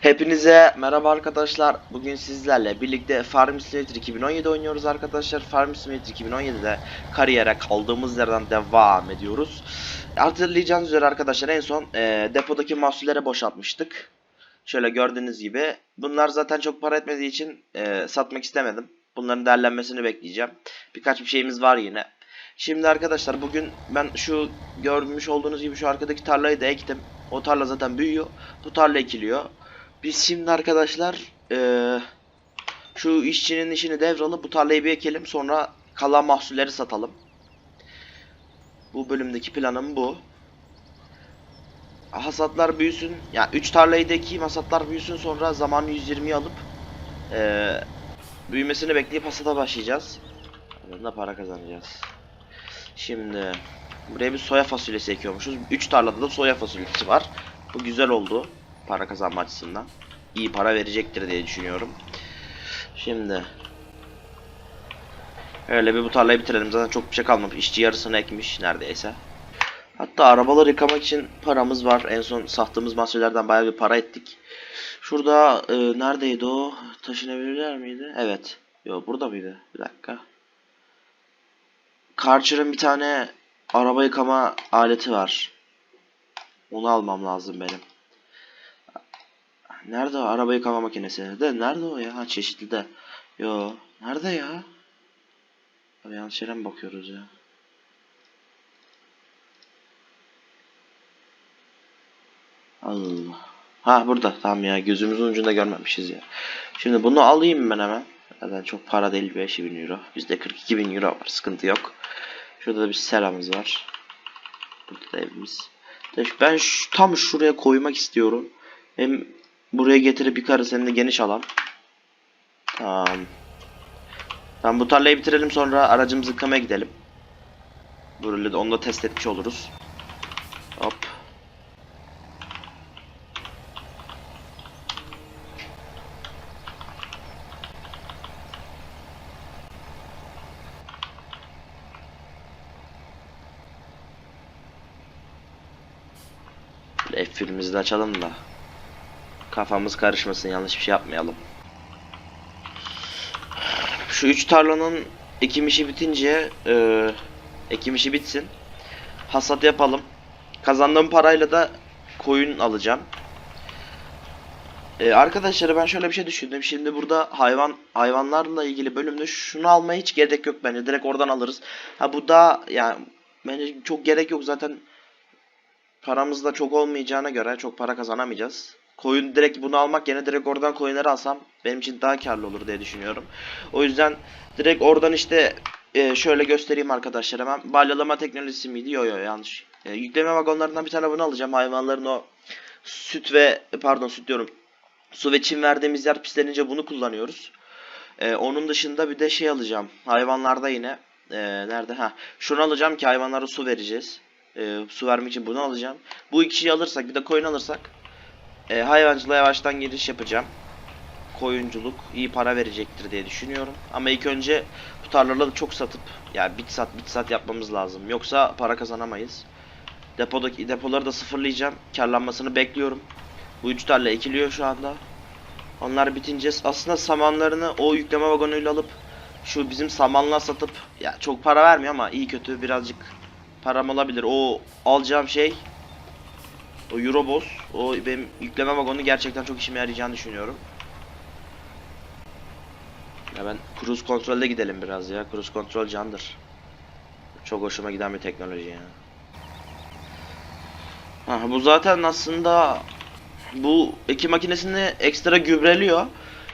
Hepinize merhaba arkadaşlar. Bugün sizlerle birlikte Farm Simulator 2017 oynuyoruz arkadaşlar. Farm Simulator 2017'de kariyere kaldığımız yerden devam ediyoruz. Hatırlayacağınız üzere arkadaşlar en son e, depodaki mahsullere boşaltmıştık. Şöyle gördüğünüz gibi. Bunlar zaten çok para etmediği için e, satmak istemedim. Bunların değerlenmesini bekleyeceğim. Birkaç bir şeyimiz var yine. Şimdi arkadaşlar bugün ben şu görmüş olduğunuz gibi şu arkadaki tarlayı da ektim. O tarla zaten büyüyor. Bu tarla ekiliyor. Biz şimdi arkadaşlar eee, şu işçinin işini devralıp bu tarlayı bir ekelim sonra kalan mahsulleri satalım. Bu bölümdeki planım bu. Hasatlar büyüsün. Ya yani 3 tarlayı da ekeyim hasatlar büyüsün sonra zaman 120'yi alıp eee, büyümesini bekleyip hasata başlayacağız. Da para kazanacağız. Şimdi buraya bir soya fasulyesi ekiyormuşuz. 3 tarlada da soya fasulyesi var. Bu güzel oldu para kazanma açısından. İyi para verecektir diye düşünüyorum. Şimdi öyle bir bu tarlayı bitirelim. Zaten çok bir şey kalmamış. İşçi yarısını ekmiş neredeyse. Hatta arabaları yıkamak için paramız var. En son sattığımız mahsullerden bayağı bir para ettik. Şurada e, neredeydi o? Taşınabilirler miydi? Evet. Yo burada mıydı? Bir dakika. Karcher'ın bir tane araba yıkama aleti var. Onu almam lazım benim. Nerede o araba yıkama makinesi? De nerede o ya? Ha çeşitli de. Yo, nerede ya? Abi yanlış yere mi bakıyoruz ya? Allah. Ha burada. Tamam ya gözümüzün ucunda görmemişiz ya. Şimdi bunu alayım ben hemen. Zaten çok para değil 5000 euro. Bizde 42 bin euro var. Sıkıntı yok. Şurada da bir seramız var. Burada da evimiz. Ben şu- tam şuraya koymak istiyorum. Hem buraya getirip bir karısını da geniş alan. Tamam. Tamam bu tarlayı bitirelim sonra aracımızı yıkamaya gidelim. Böyle de onu da test etmiş oluruz. Hop. Şöyle F1'imizi de açalım da. Kafamız karışmasın yanlış bir şey yapmayalım. Şu üç tarlanın ekim işi bitince e, ekim işi bitsin. Hasat yapalım. Kazandığım parayla da koyun alacağım. E, arkadaşlar ben şöyle bir şey düşündüm. Şimdi burada hayvan hayvanlarla ilgili bölümde şunu almaya hiç gerek yok bence. Direkt oradan alırız. Ha bu da yani bence çok gerek yok zaten paramız da çok olmayacağına göre çok para kazanamayacağız. Koyun direkt bunu almak yerine direkt oradan koyunları alsam benim için daha karlı olur diye düşünüyorum. O yüzden direkt oradan işte e, şöyle göstereyim arkadaşlar hemen. Balyalama teknolojisi miydi? Yo yo yanlış. E, yükleme vagonlarından bir tane bunu alacağım. Hayvanların o süt ve pardon süt diyorum. Su ve çim verdiğimiz yer pislenince bunu kullanıyoruz. E, onun dışında bir de şey alacağım. Hayvanlarda yine e, nerede? Ha, şunu alacağım ki hayvanlara su vereceğiz. E, su vermek için bunu alacağım. Bu ikişi alırsak bir de koyun alırsak e, hayvancılığa yavaştan giriş yapacağım. Koyunculuk iyi para verecektir diye düşünüyorum. Ama ilk önce bu tarlaları çok satıp yani bit sat bit sat yapmamız lazım. Yoksa para kazanamayız. Depodaki depoları da sıfırlayacağım. Karlanmasını bekliyorum. Bu üç tarla ekiliyor şu anda. Onlar bitince aslında samanlarını o yükleme vagonuyla alıp şu bizim samanla satıp ya çok para vermiyor ama iyi kötü birazcık param olabilir. O alacağım şey o Eurobos o benim yükleme vagonu gerçekten çok işime yarayacağını düşünüyorum. Ya ben cruise kontrolde gidelim biraz ya. Cruise kontrol candır. Çok hoşuma giden bir teknoloji ya. Ha, bu zaten aslında bu ekim makinesini ekstra gübreliyor.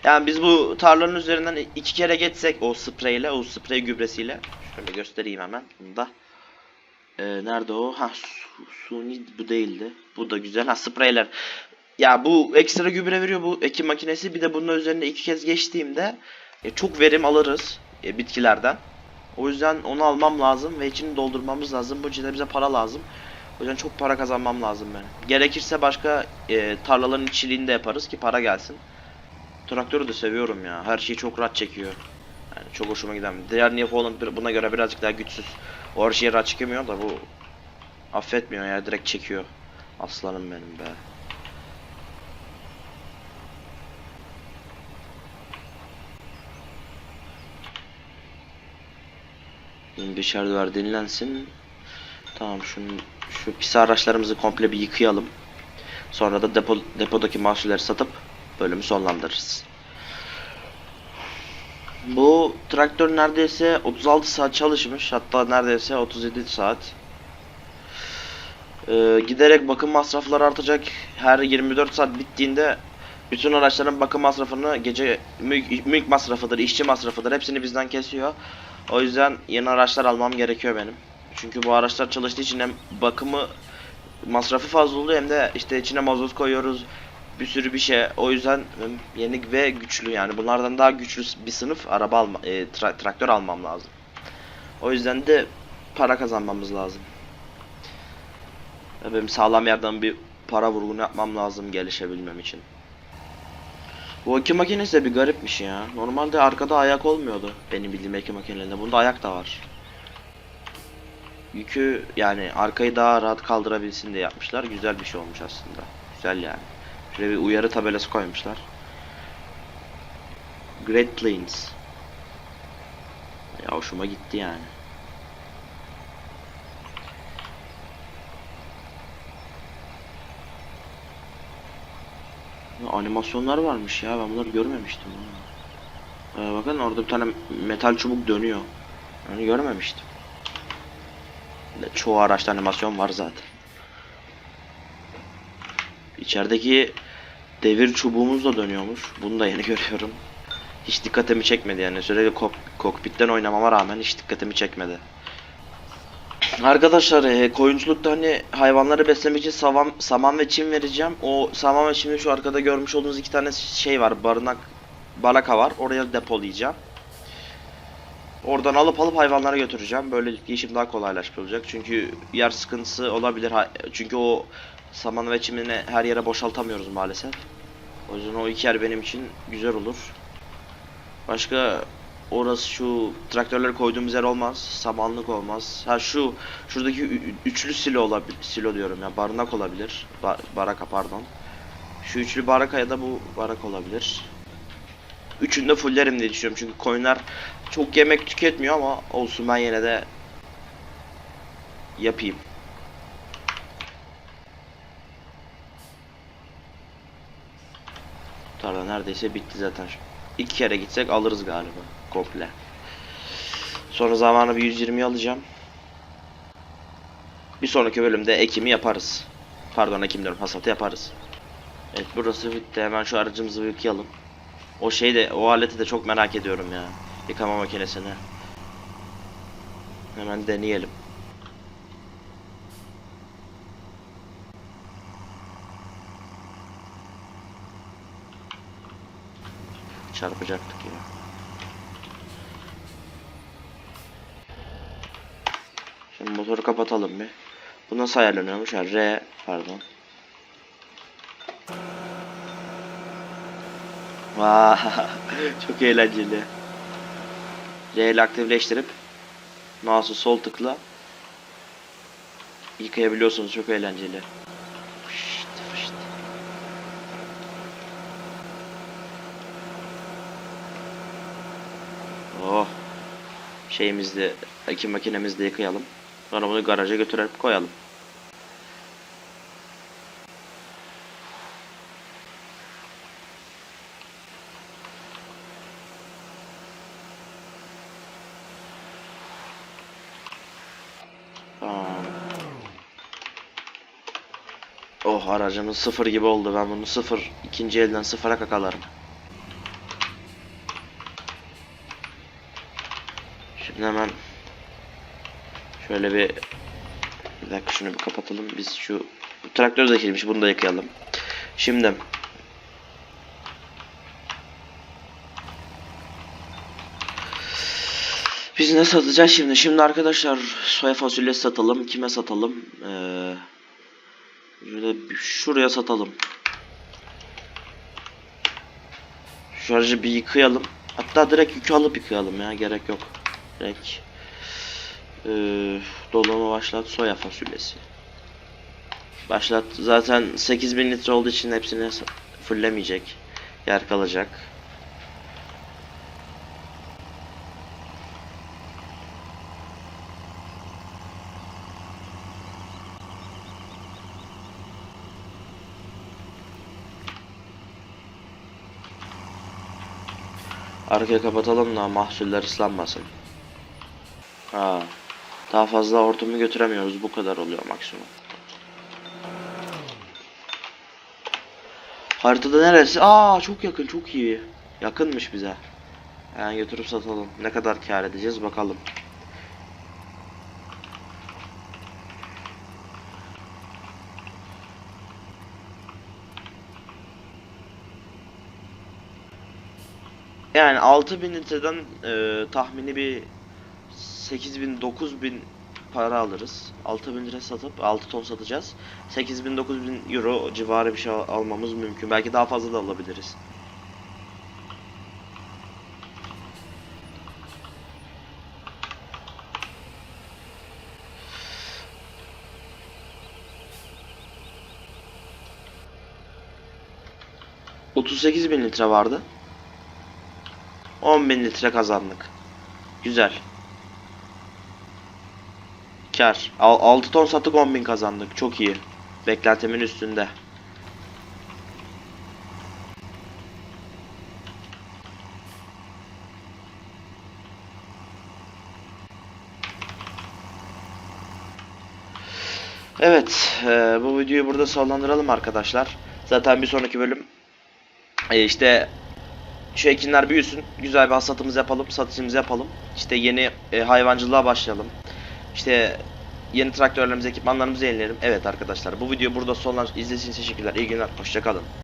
Yani biz bu tarlanın üzerinden iki kere geçsek o spreyle, o sprey gübresiyle. Şöyle göstereyim hemen. Bunu da. Ee, nerede o? Ha su, suni bu değildi. Bu da güzel. Ha spreyler. Ya bu ekstra gübre veriyor bu ekim makinesi. Bir de bunun üzerine iki kez geçtiğimde e, çok verim alırız e, bitkilerden. O yüzden onu almam lazım ve içini doldurmamız lazım. Bu için de bize para lazım. O yüzden çok para kazanmam lazım benim. Gerekirse başka e, tarlaların işçiliğini de yaparız ki para gelsin. Traktörü de seviyorum ya. Her şeyi çok rahat çekiyor. Yani çok hoşuma giden. Diğer New Holland buna göre birazcık daha güçsüz. O her şeyi rahat çekemiyor da bu affetmiyor ya direkt çekiyor. Aslanım benim be. Şimdi dışarıda dinlensin. Tamam şunu, şu pis araçlarımızı komple bir yıkayalım. Sonra da depo, depodaki mahsulleri satıp bölümü sonlandırırız. Bu traktör neredeyse 36 saat çalışmış. Hatta neredeyse 37 saat. Ee, giderek bakım masrafları artacak. Her 24 saat bittiğinde bütün araçların bakım masrafını gece mülk, mülk masrafıdır, işçi masrafıdır hepsini bizden kesiyor. O yüzden yeni araçlar almam gerekiyor benim. Çünkü bu araçlar çalıştığı için hem bakımı masrafı fazla oluyor hem de işte içine mazot koyuyoruz. Bir sürü bir şey. O yüzden hem yeni ve güçlü yani bunlardan daha güçlü bir sınıf araba alma, e, tra- traktör almam lazım. O yüzden de para kazanmamız lazım. Benim sağlam yerden bir para vurgunu yapmam lazım gelişebilmem için. Bu ekim makinesi de bir garipmiş ya. Normalde arkada ayak olmuyordu benim bildiğim ekim makinelerinde. Bunda ayak da var. Yükü yani arkayı daha rahat kaldırabilsin diye yapmışlar. Güzel bir şey olmuş aslında. Güzel yani. Şöyle bir uyarı tabelası koymuşlar. Great Plains. Ya hoşuma gitti yani. Animasyonlar varmış ya ben bunları görmemiştim. Ee, bakın orada bir tane metal çubuk dönüyor. Onu görmemiştim. Çoğu araçta animasyon var zaten. İçerideki devir çubuğumuz da dönüyormuş. Bunu da yeni görüyorum. Hiç dikkatimi çekmedi yani. Sürekli kok kokpitten oynamama rağmen hiç dikkatimi çekmedi. Arkadaşlar e, koyunculukta hani hayvanları beslemek için saman, saman ve çim vereceğim. O saman ve çimi şu arkada görmüş olduğunuz iki tane şey var. Barınak, baraka var. Oraya depolayacağım. Oradan alıp alıp hayvanlara götüreceğim. Böylelikle işim daha kolaylaşmış olacak. Çünkü yer sıkıntısı olabilir. Çünkü o saman ve çimini her yere boşaltamıyoruz maalesef. O yüzden o iki yer benim için güzel olur. Başka orası şu traktörleri koyduğumuz yer olmaz. Samanlık olmaz. Ha şu şuradaki üçlü silo olabilir. Silo diyorum ya. Barınak olabilir. Ba- baraka pardon. Şu üçlü baraka ya da bu barak olabilir. Üçünü de fullerim diye düşünüyorum. Çünkü koyunlar çok yemek tüketmiyor ama olsun ben yine de yapayım. Tarla neredeyse bitti zaten. İki kere gitsek alırız galiba komple. Sonra zamanı bir 120 alacağım. Bir sonraki bölümde ekimi yaparız. Pardon ekim diyorum hasatı yaparız. Evet burası bitti. Hemen şu aracımızı bir yıkayalım. O şey de o aleti de çok merak ediyorum ya. Yıkama makinesini. Hemen deneyelim. Çarpacaktık ya. Şimdi motoru kapatalım bir. Bu nasıl ayarlanıyormuş? Ha, R pardon. Vay çok eğlenceli. R ile aktifleştirip mouse'u sol tıkla yıkayabiliyorsunuz çok eğlenceli. Şeyimizi de, ekim makinemizi de yıkayalım. Sonra bunu garaja götürüp koyalım. Oh aracımız sıfır gibi oldu. Ben bunu sıfır ikinci elden sıfıra kakalarım. Şimdi hemen şöyle bir bir dakika şunu bir kapatalım. Biz şu bu traktör de kirmiş. Bunu da yıkayalım. Şimdi Biz ne satacağız şimdi? Şimdi arkadaşlar soya fasulyesi satalım. Kime satalım? Ee, şöyle şuraya satalım. Şu aracı bir yıkayalım. Hatta direkt yükü alıp yıkayalım ya. Gerek yok. Direkt e, ee, dolama başlat soya fasulyesi. Başlat. Zaten 8000 litre olduğu için hepsini fullemeyecek. Yer kalacak. Arkaya kapatalım da mahsuller ıslanmasın. Ha. Daha fazla hortumu götüremiyoruz. Bu kadar oluyor maksimum. Haritada neresi? Aa çok yakın, çok iyi. Yakınmış bize. Yani götürüp satalım. Ne kadar kâr edeceğiz bakalım. Yani 6000 litreden e, tahmini bir 8000 9000 para alırız. 6000 lira satıp 6 ton satacağız. 8000 9000 euro civarı bir şey al- almamız mümkün. Belki daha fazla da alabiliriz. ...38 bin litre vardı. 10 bin litre kazandık. Güzel. Kar. 6 ton sattık 10 bin kazandık. Çok iyi. Beklentimin üstünde. Evet, e, bu videoyu burada sonlandıralım arkadaşlar. Zaten bir sonraki bölüm e, işte şu ekinler büyüsün, güzel bir hasatımızı yapalım, satışımızı yapalım. İşte yeni e, hayvancılığa başlayalım. İşte yeni traktörlerimizi, ekipmanlarımızı yenileyelim. Evet arkadaşlar, bu video burada sonlandırılır. İzlediğiniz için teşekkürler. İyi günler, hoşçakalın.